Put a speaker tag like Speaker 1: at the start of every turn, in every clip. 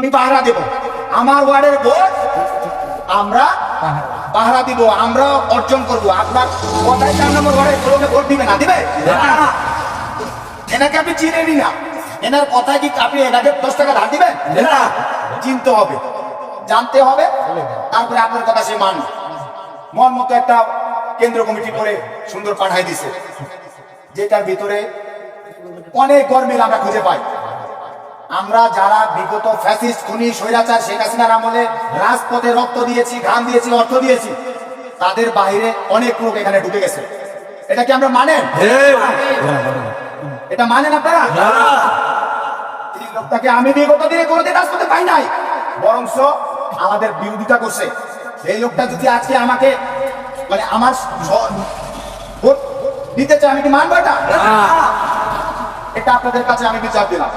Speaker 1: আমি পাহারা দেব। আমার ওয়ার্ডের ভোট আমরা পাহারা দিব আমরা অর্জন করব। আপনার কোথায় চার নম্বর ওয়ার্ডের লোকে ভোট দিবে না দিবে? এনাকে আপনি চিনেনি না। এনার কথায় কি আপনি এনাকে দশ টাকা ধার দিবেন? না। চিনতে হবে। জানতে হবে। তারপরে আপনার কথা সে মান মন মতো একটা কেন্দ্র কমিটি করে সুন্দর পাঠাই দিছে। যেটার ভিতরে অনেক গরমিল আমরা খুঁজে পাই। আমরা যারা বিগত ফ্যাসিস্ট খুনি স্বৈরাচার শেখ হাসিনার আমলে রাজপথে রক্ত দিয়েছি ঘাম দিয়েছি অর্থ দিয়েছি তাদের বাইরে অনেক লোক এখানে ঢুকে গেছে। এটা কি আমরা মানেন? এটা মানেন আপনারা? লোকটাকে আমি বিগত দিনে কোনোদিন রাজপথে পাই নাই। বরংস আমাদের বিরোধিতা করছে। এই লোকটা যদি আজকে আমাকে মানে আমার দিতে চাই আমি কি মানবো এটা? এটা আপনাদের কাছে আমি বিচার দিলাম।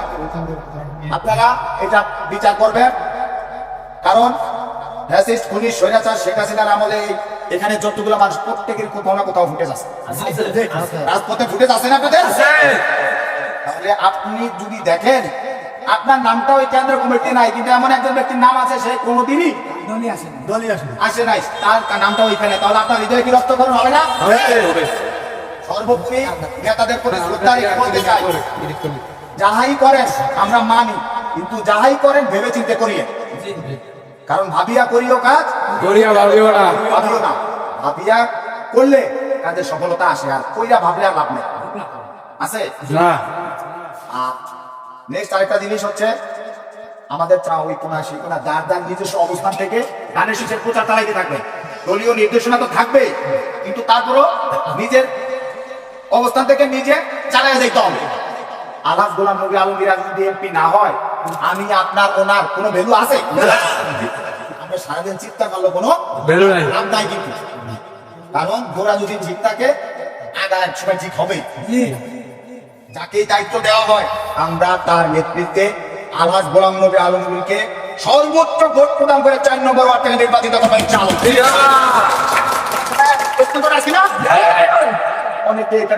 Speaker 1: আপনারা এটা বিচার করবেন। কারণ ফ্যাসিস্ট খুনি স্বৈরাচার শেখ হাসিনার আমলে এখানে যতগুলো মানুষ প্রত্যেকের কোথাও না কোথাও ফুটে যাচ্ছে রাজপথে ফুটে যাচ্ছে না আপনাদের? তাহলে আপনি যদি দেখেন আপনার নামটা ওই কেন্দ্র কমিটি নাই কিন্তু এমন একজন ব্যক্তির নাম আছে সে কোনোদিনই আসে নাই। তার নামটা ওইখানে তাহলে আপনার হৃদয় কি রক্তকরণ হবে না? সর্বোপরি নেতাদের প্রতি শ্রদ্ধা রেখে বলতে চাই। যাহাই করেন আমরা মানি। কিন্তু যাহাই করেন ভেবে চিন্তে করিয়ে কারণ ভাবিয়া করিও কাজ
Speaker 2: গড়িয়া ভাবিও না।
Speaker 1: ভাবিও না। ভাবিয়া করলে কাজের সফলতা আসে আর কইরা ভাবলে আর লাভ নেই। আছে?
Speaker 2: না।
Speaker 1: নেক্সট আরেকটা জিনিস হচ্ছে আমাদের চা ওই কোনা সেই কোনা দাঁড় দাঁড় নিজস্ব অবস্থান থেকে গানের শিক্ষার প্রচার চালাইতে থাকবে। দলীয় নির্দেশনা তো থাকবে কিন্তু তারপরও নিজের অবস্থান থেকে নিজে চালাই যেতে হবে। আলাস গোলাম নবী আলমগীর যদি এমপি না হয় আমি আপনার ওনার কোনো ভ্যালু আছে? আমরা সারাদিন চিন্তা করল কোনো
Speaker 2: বেরো নাই।
Speaker 1: লাভ নাই কিন্তু। কারণ গোড়া যদি ঠিক থাকে আগা এক সময় ঠিক হবে যাকে দায়িত্ব দেওয়া হয় আমরা তার নেতৃত্বে আলাস গোলাম নবী আলমগীরকে সর্বোচ্চ ভোট প্রদান করে চার নম্বর ওয়ার্ড থেকে নির্বাচিত চাল না? অনেকে এটা